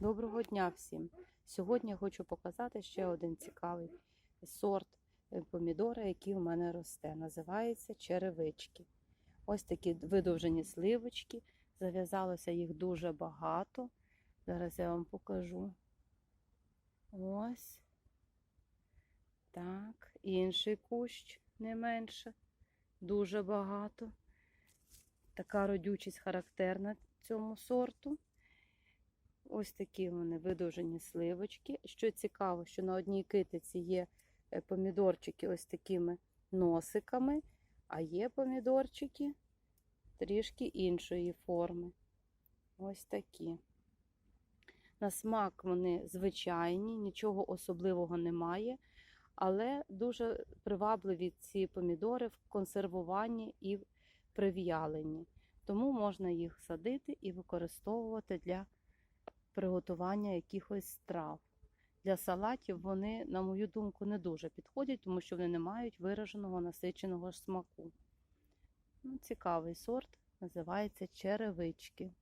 Доброго дня всім! Сьогодні я хочу показати ще один цікавий сорт е, помідора, який у мене росте. Називається черевички. Ось такі видовжені сливочки. Зав'язалося їх дуже багато. Зараз я вам покажу. Ось. Так, інший кущ не менше. Дуже багато. Така родючість характерна цьому сорту. Ось такі вони видовжені сливочки. Що цікаво, що на одній китиці є е, помідорчики ось такими носиками, а є помідорчики трішки іншої форми. Ось такі. На смак вони звичайні, нічого особливого немає, але дуже привабливі ці помідори в консервуванні і при в'яленні. Тому можна їх садити і використовувати для приготування якихось страв. Для салатів вони, на мою думку, не дуже підходять, тому що вони не мають вираженого насиченого смаку. Ну, цікавий сорт, називається черевички.